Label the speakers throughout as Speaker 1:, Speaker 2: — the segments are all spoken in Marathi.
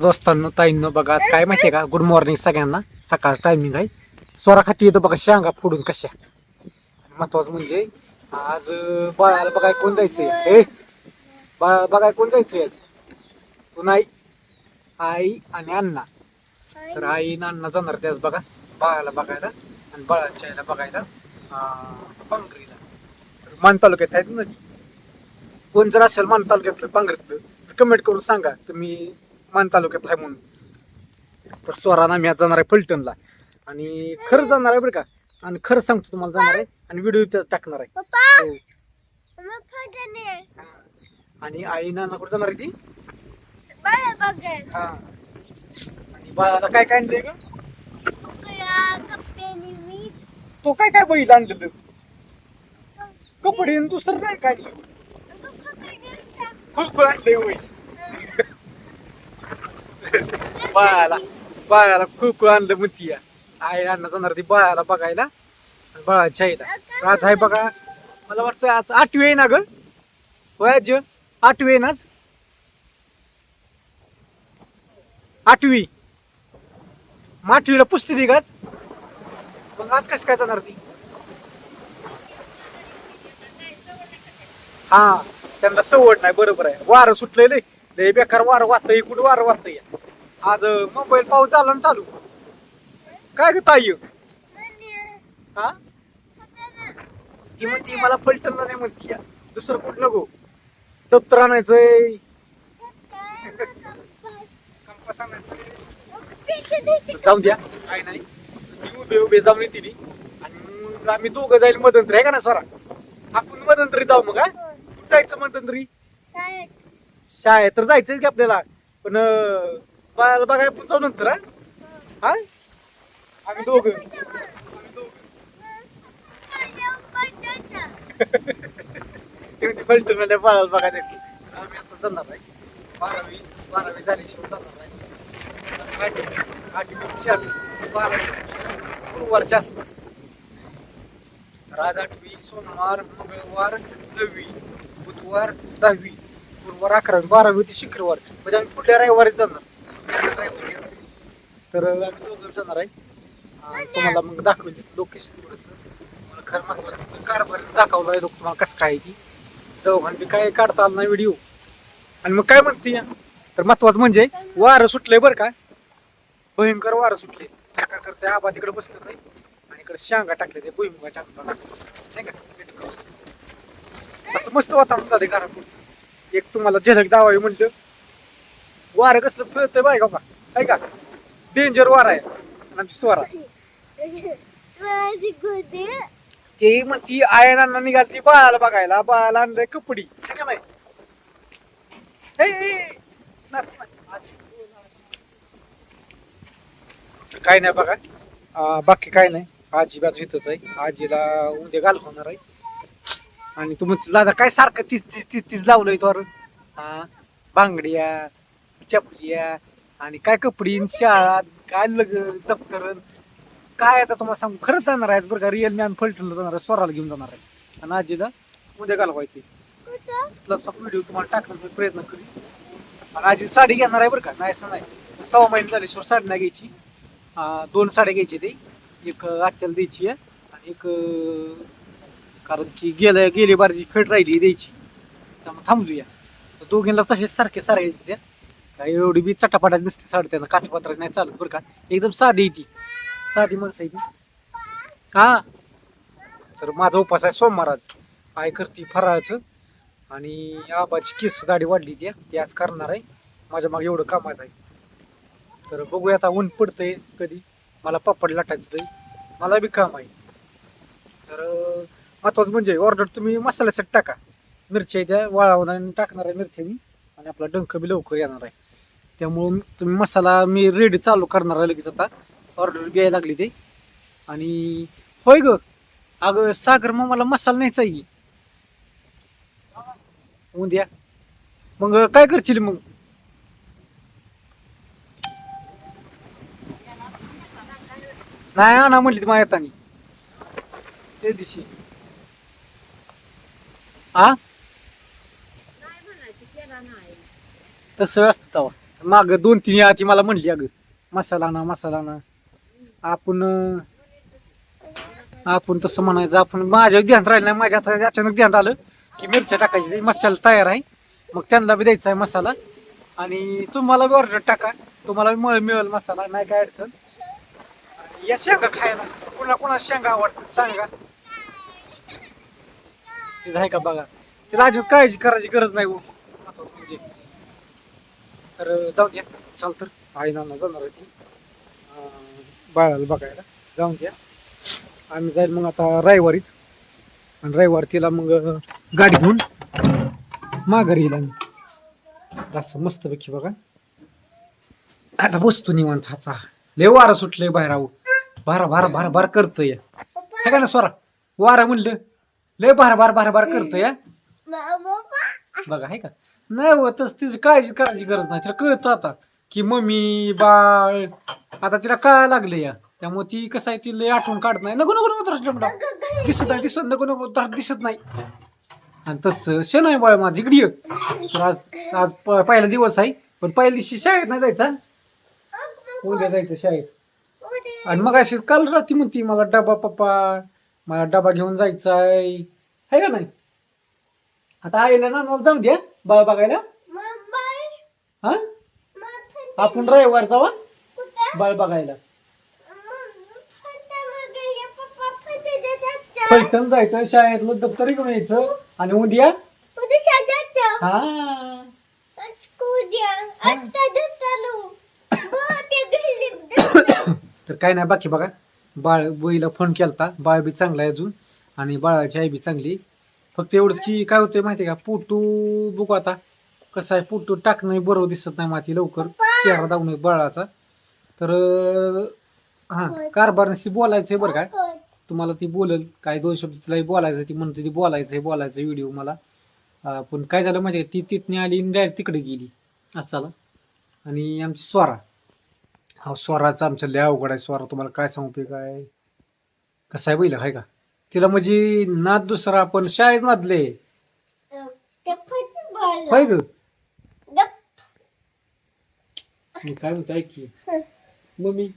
Speaker 1: दोस्तांनो ताईंनो बघा आज काय माहितीये का? गुड मॉर्निंग सगळ्यांना. सकाळचं टायमिंग आहे. स्वरा खाती येतं बघा शांगा फोडून कशा. महत्वाचं म्हणजे आज बाळाला बघाय कोण जायचंय? हे बाळा बघाय कोण जायचंय आज? तू नाही आई आणि अण्णा. तर आई आणि अण्णा जाणार ते आज बघा बाळाला बघायला आणि बाळाच्या आईला बघायला पांघरीला. तर मान तालुक्यात आहेत ना? कोण जर असेल मान तालुक्यातलं पांघरीतलं कमेंट करून सांगा. तुम्ही मान तालुक्यात आहे म्हणून. तर स्वराना मी आज जाणार आहे फलटणला. आणि खरं जाणार आहे बरं का? आणि खरं सांगतो तुम्हाला जाणार आहे आणि व्हिडिओ टाकणार आहे. हो.
Speaker 2: फटणे
Speaker 1: आणि आई नाना कुठे जाणार आहे ती? हा. आणि बाळाला काय काय आणलंय ग? तो काय काय बैल आणलेलं? कपडे. दुसरं काय खुळखुळ आणलंय बाळाला बाळाला खूप आणलं म्हणती या. आई अण्णा जाणार ती बाळाला बघायला. बाळाच्या आईला. आज आहे बघा मला वाटतं आज आठवी आहे ना ग? वयाज आठवी आहे ना आज? आठवी. मग आठवीला पुसते ती गाच मग आज कसं काय जाणार ती? हा त्यांना सवड नाही बरोबर आहे. वारं सुटलंय लय. लय बेकार वारं वाहतंय कुठं वारं वाहतंय. आज अं, मुंबईत पाऊस झाला ना चालू. काय ग ताई? हा? ती म्हणती मला पलटणला नाही म्हणती या. दुसरं कुठं नको. दप्तर आणायचंय. कंपास जाऊन द्या. काय नाही. ती उभे उभे जाऊन येते ती. आणि मग आम्ही दोघं जाईल मदंतरी आहे का ना स्वरा? आपण मदंतरी जाऊ मग कुठं जायचं मदंतरी? शाळेत. तर जायचंच की आपल्याला. पण बाळाला बघाय पण जाऊ नंतर हा? आम्ही दोघं. आम्ही दोघं ते म्हणते फलटण बाळाला बघायला आम्ही आता जाणार नाही बारावी बारावी झाल्याशिवाय जाणार नाही. आठवी आठवी बारावी गुरुवारच्या आसपास तर आज आठवी सोमवार मंगळवार नववी बुधवार दहावी. गुरुवार अकरावी बारावी होती शुक्रवार. म्हणजे आम्ही पुढल्या रविवारी जाणार. तर आम्ही दोघं जाणार आहे. तुम्हाला मग दाखवेल तिथं लोकेशन थोडंसं. मला खरं महत्वाचं कारभार दाखवलं आहे लोक तुम्हाला कसं काय आहे ती. दोघांनी काय काढता आला नाही व्हिडिओ आणि मग काय म्हणते तर महत्वाचं म्हणजे वारं सुटलंय बरं का? भयंकर वारं सुटले काय करते आबा तिकडे बसलं नाही. आणि इकडे शेंगा टाकले ते भुईमुगाच्या आंबा नाही का? असं मस्त वातावरण झाले घरापुढचं. एक तुम्हाला झलक दावावी म्हणलं. वारं कसलं फिरतंय बाय का आहे का? डेंजर वारा आहे. आणि आमची स्वरा. ते म्हणती आयनांना निघालती बाळाला बघायला. बाळाला आणलंय कपडी. का नाही? काय नाही बघा. बाकी काय नाही. आजी बाजू इथंच आहे. आजीला उद्या घाल होणार आहे. आणि तुम्ही दादा काय सारखं तीच तीच तीच तीच लावलंय तर हा? बांगड्या चपलिया आणि काय कपडी शाळा काय लग दप्तर काय आता तुम्हाला सांगू? खरंच जाणार आहे बरं का? रिअल मॅन फलटणला जाणार आहे स्वराला घेऊन जाणार आहे आणि आजीला उद्या घालवायचे. प्लस व्हिडिओ तुम्हाला टाकण्याचा प्रयत्न करी. आणि आजी साडी घेणार आहे बरं का? नाही असं नाही. सव्वा महिने झाले शिवर साडी नाही घ्यायची. दोन साड्या घ्यायची ते. एक आत्याला द्यायची आहे आणि एक कारण की गेल्या गेली बारची फेट राहिली द्यायची. त्यामुळे थांबलूया तर दोघींना तसेच सारखे सारे त्या. काय एवढी बी चटापटात नसते साडी त्यांना काठीपत्राची नाही चालत बरं का. एकदम साधी आहे ती. साधी माणसं आहे ती. हा तर माझा उपास आहे सोमवार आज आय करते फराळाचं. आणि आबाची केस दाढी वाढली त्या ती आज करणार आहे. माझ्या मागे एवढं कामाचं आहे. तर बघूया आता ऊन पडतंय कधी. मला पापड लाटायचं आहे मला बी काम आहे. तर महत्वाचं म्हणजे ऑर्डर तुम्ही मसाल्यासाठी टाका. मिरच्या द्या वाळावून आणि टाकणार आहे मिरच्या मी आणि आपला डंख बी लवकर येणार आहे. त्यामुळं तुम्ही मसाला मी रेडी चालू करणार आहे लगेच आता. ऑर्डर घ्यायला लागली ते. आणि होय ग. अगं सागर मग मला मसाला नाही आहे. उद्या मग काय करशील मग? नाही आणा म्हणली ती माझ्या येतानी ते दिवशी. हा तसं असतं तवा. माग दोन तीन आधी ती मला म्हणली अगं मसाला ना मसाला ना आपण आपण तसं म्हणायचं आपण माझ्या ध्यान राहिलं नाही माझ्या हातात अचानक ध्यान आलं की मिरच्या टाकायची मसाला तयार आहे. मग त्यांना बी द्यायचा आहे मसाला. आणि तुम्हाला बी ऑर्डर टाका तुम्हाला बी मिळेल मसाला नाही काय अडचण. या शेंगा खायला कुणा कुणा शेंगा आवडतात सांगा. तिचं आहे का बघा. तिला अजिबात काळजी करायची गरज नाही हो. तर जाऊ द्या चाल तर. आई नाना जाणार आहे. ती बाळाला बघायला. जाऊन द्या आम्ही जाईल मग आता रविवारीच. आणि रविवार तिला मग गाडी घेऊन माघारी येईल आम्ही. असं मस्तपैकी बघा. आता बसतो निवांत हाचा. लय वारा सुटलंय बाहेर आहो बारा बारा बारा बारा करतोय. हे का ना स्वरा वारा म्हणलं. लय बारा बारा बारा बारा करतोय बघा आहे का? नाही हो तस तिची काळजी करायची गरज नाही तिला कळतं आता की मम्मी बाळ आता तिला कळायला लागलं या त्यामुळे ती कसं आहे ती लय आठवण काढत नाही नको नको नको म्हणा दिसत नाही दिसत नको नको तर दिसत नाही आणि तसं शेण आहे बाळ माझी इकडे ये. तर आज आज प- पहिला दिवस आहे पण पहिल्या दिवशी शाळेत नाही जायचा उद्या जायचं शाळेत आणि मग अशी काल रात्री म्हणती मला डबा पप्पा मला डबा घेऊन जायचा आहे है का नाही आता आईला ना मला जाऊ द्या बाळ बघायला? हा? आपण रविवार जावा. बाळ बघायला. पैठण जायचं शाळेतलं दप्तर घेऊन यायचं आणि उद्या? हा. तर काय नाही बाकी बघा. बाळ बईला फोन केलता. बाळ बी चांगला आहे अजून. आणि बाळाची आई बी चांगली. फक्त एवढंच की काय होतंय माहिती आहे का? पोटू बघू आता. कसं आहे पोटू टाकणं बरोबर दिसत नाही माती लवकर. चेहरा दावून बाळाचा. तर हा कारभारशी बोलायचंय बरं का? तुम्हाला ती बोलेल. काय दोन शब्द तिला बोलायचं ती म्हणते ती बोलायचंय बोलायचं व्हिडिओ मला पण काय झालं माहिती आहे ती तिथने आली डायरेक्ट तिकडे गेली. असं झालं. आणि आमची स्वरा. हा स्वराचा आमच्या लय अवघड आहे. स्वरा तुम्हाला काय सांगू ते काय? कसं आहे बैल आहे का? तिला म्हणजे नाद दुसरा आपण शाळेत नादले. होय ग. मी काय म्हणतो ऐक की. मम्मी.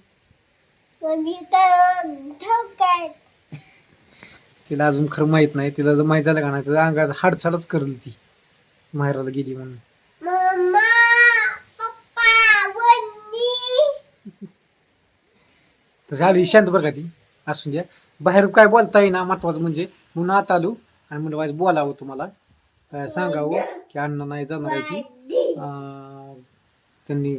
Speaker 1: तिला अजून खरं माहीत नाही. तिला जर माहीत झालं का नाही तिला अंगात हाडचालच करेल ती. माहेराला गेली म्हणून. झाली शांत बरं का ती? असून द्या. बाहेर काय बोलता येईना महत्वाचं म्हणजे. म्हणून आता आलो आणि म्हणलं वाईज बोलावं तुम्हाला. सांगावं की अण्णा नाही जाणार आहे की त्यांनी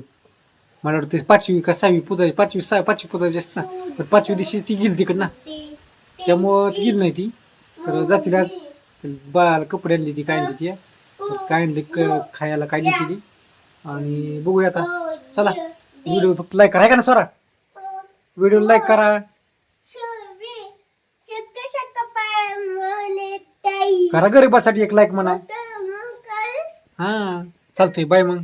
Speaker 1: मला वाटतं पाचवी का सहावी पुजायची पाचवी सहा पाचवी पुजायची असत ना. पण पाचवी दिवशी ती गेली तिकड ना. त्यामुळं ती गेली नाही ती. तर जातील आज. बाळाला कपडे आणली ती काय आणली ती. काय आणली क- खायला काय नाही ती. आणि बघूया आता. चला. व्हिडिओ फक्त लाईक करा का ना सरा? व्हिडिओ लाईक करा. करा गरीबासाठी एक लाईक म्हणा. हा चालतंय बाय मग.